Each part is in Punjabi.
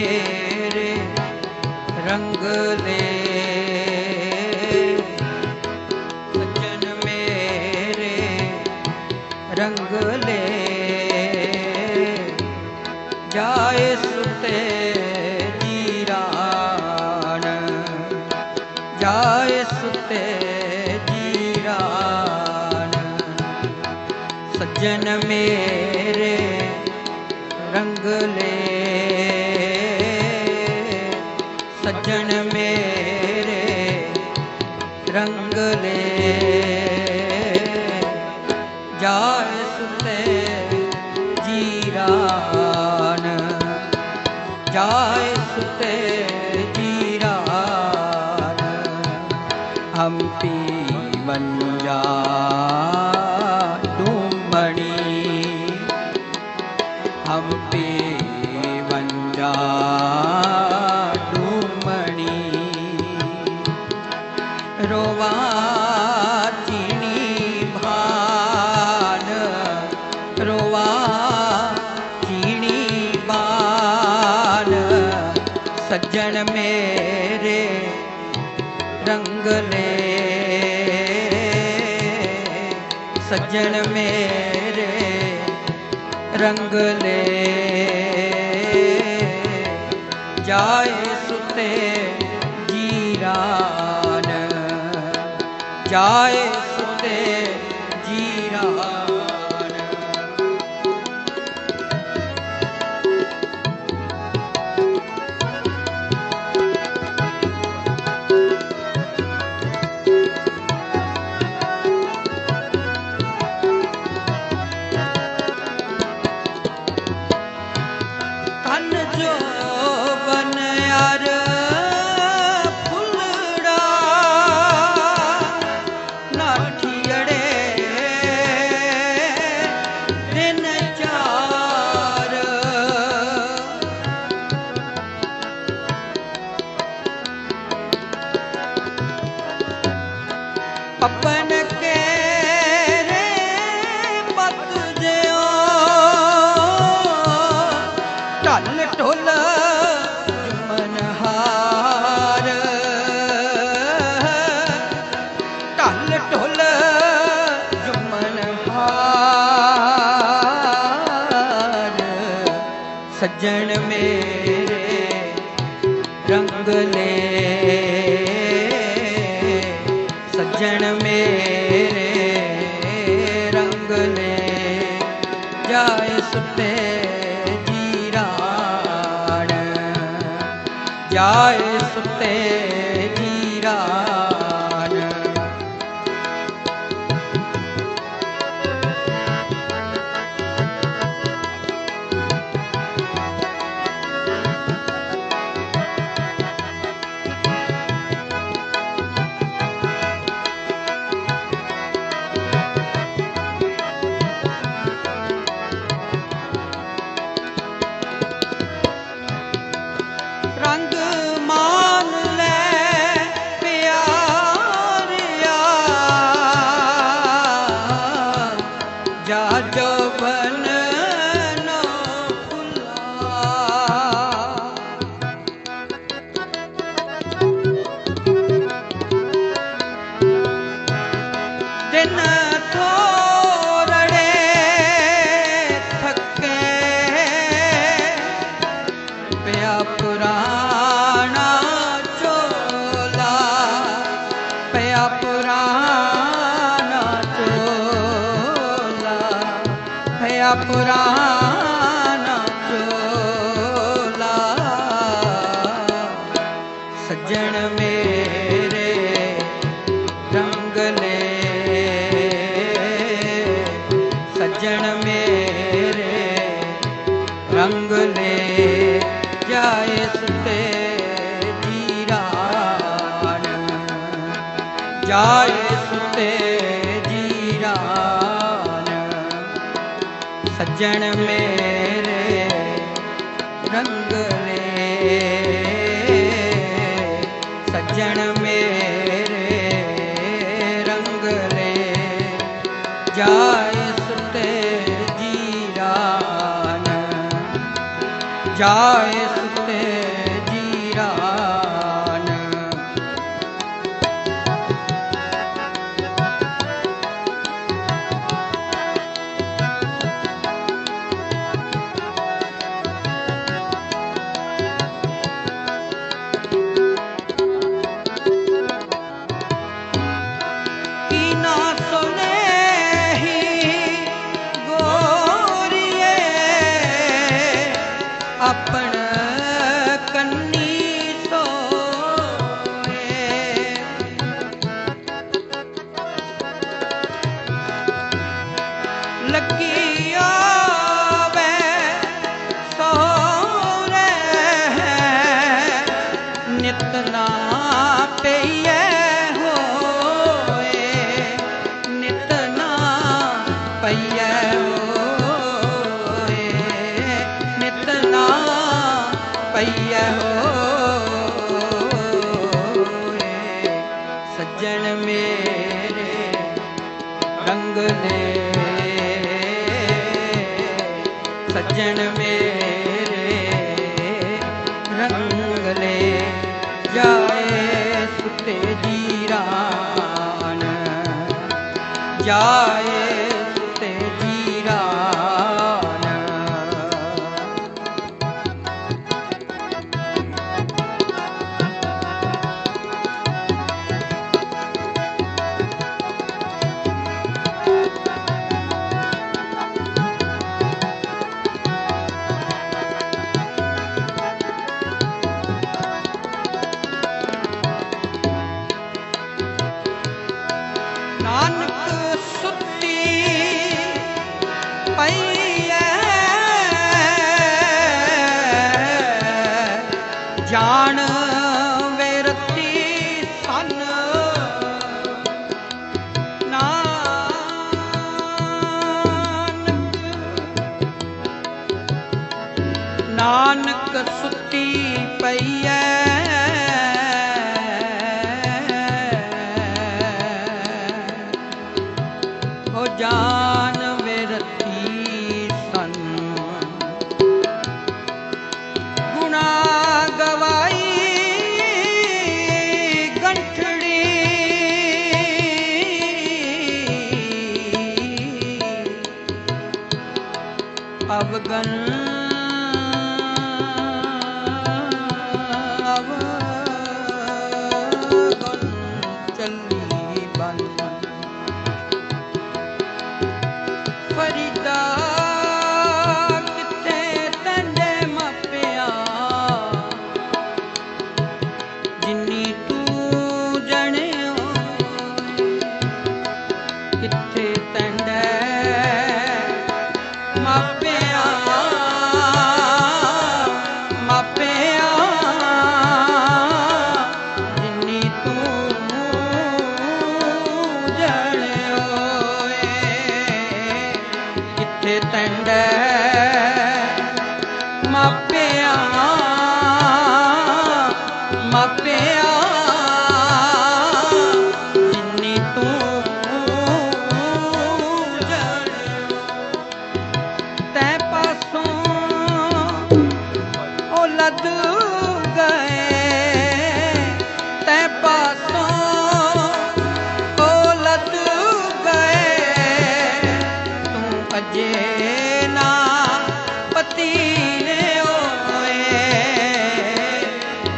Yeah. ਜਾਏ ਸੁਤੇ ਸੱਜਣ ਮੇਰੇ ਰੰਗਲੇ ਸੱਜਣ ਮੇਰੇ ਰੰਗਲੇ ਜਾ हम्पी बन जा ਰੰਗਲੇ ਸੱਜਣ ਮੇਰੇ ਰੰਗਲੇ ਜਾਏ ਸੁਤੇ ਜੀਰਾਨ ਜਾਏ அப்ப ਉੱਤੇ ਜਾਏ ਸੁੱਤੇ ਸੱਜਣ ਮੇਰੇ ਰੰਗ ਲੈ ਜਾਏ ਸੁਤੇ ਜੀਰਾਨ। ਜਾਏ ਸੁਤੇ ਜੀਰਾਨ। ਸੱਜਣ ਮੇਰੇ जाए up ਜਾਣ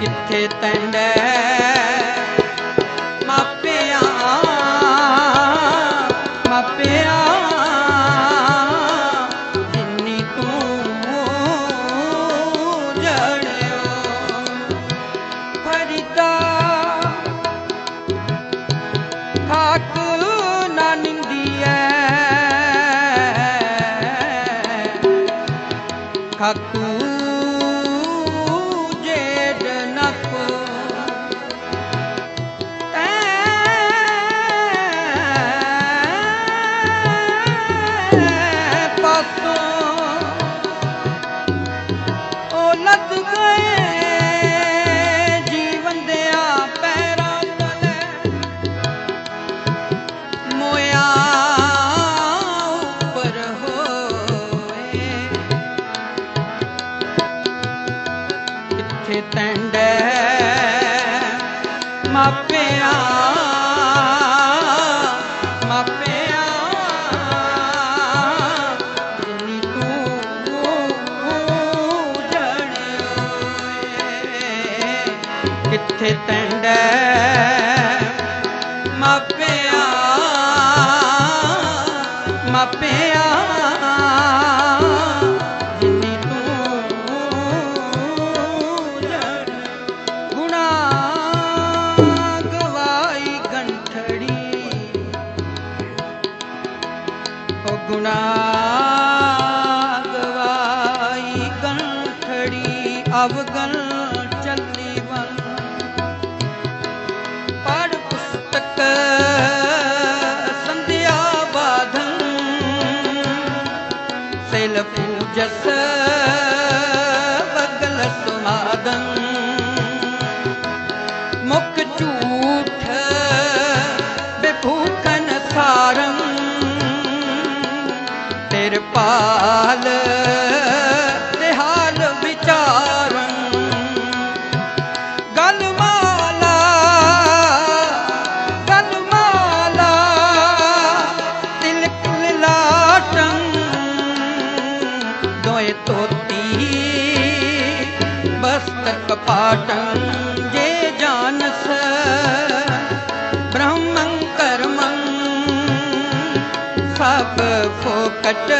ਕਿੱਥੇ ਤੰਡੇ ਅਵਗਨ ਚੱਲੀ ਵਨ ਪੁਸਤਕ ਸੰਧਿਆ ਬਾਧੰ। ਬਗਲ ਸੁਮਾਦੰ ਮੁਖ ਝੂਠ ਬੇਭੂਖਨ ਸਾਰੰ। ਪ੍ਰਭ ਫੋਕਟ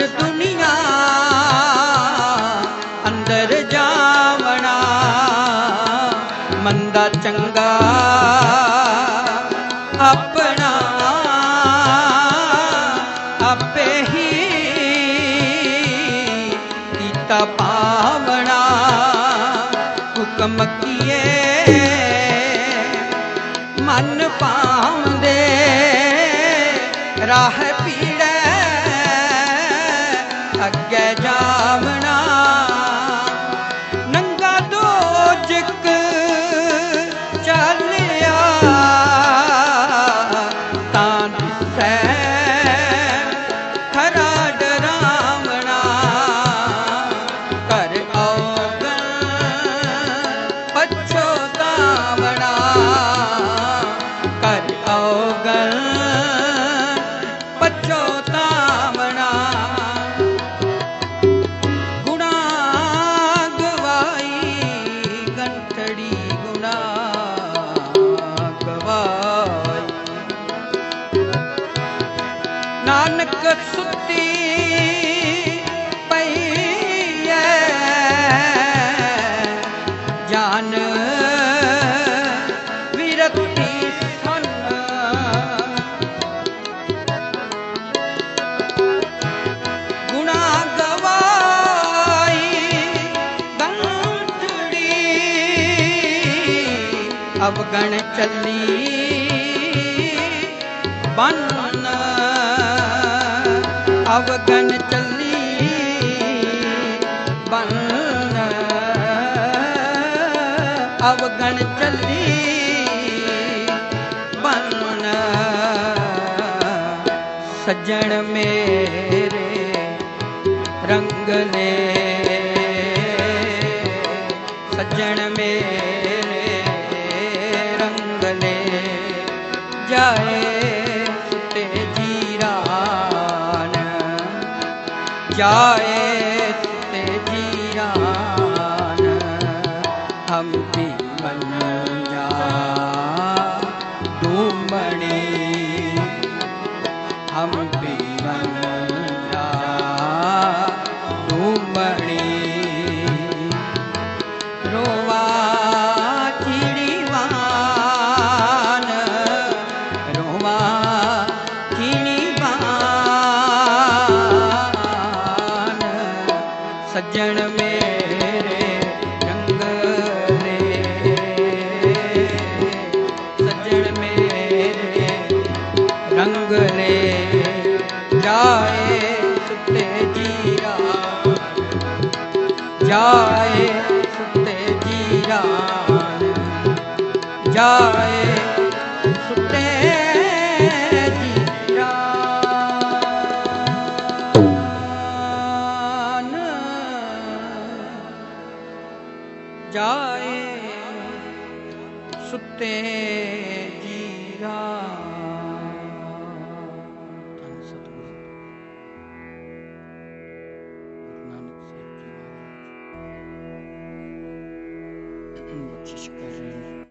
ਜਗ ਦੁਨੀਆ ਅੰਦਰ ਜਾਵਣਾ ਮੰਦਾ ਚੰਗਾ ਅਵਗਣ ਚੱਲੀ। ਬੰਨ ਅਵਗਣ ਚੱਲੀ। ਬੰਨ ਅਵਗਣ ਚੱਲੀ। ਸੱਜਣ ਮੇਰੇ ਰੰਗ ਲੈ ਸੱਜਣ ਮੇਰੇ ਹੋਇਆ ਤੇ ਜੀਰਾਨ ਕਿਆ ਜਾਏ ਸੁਤੇ ਜੀਰਾਨ ਜਾਏ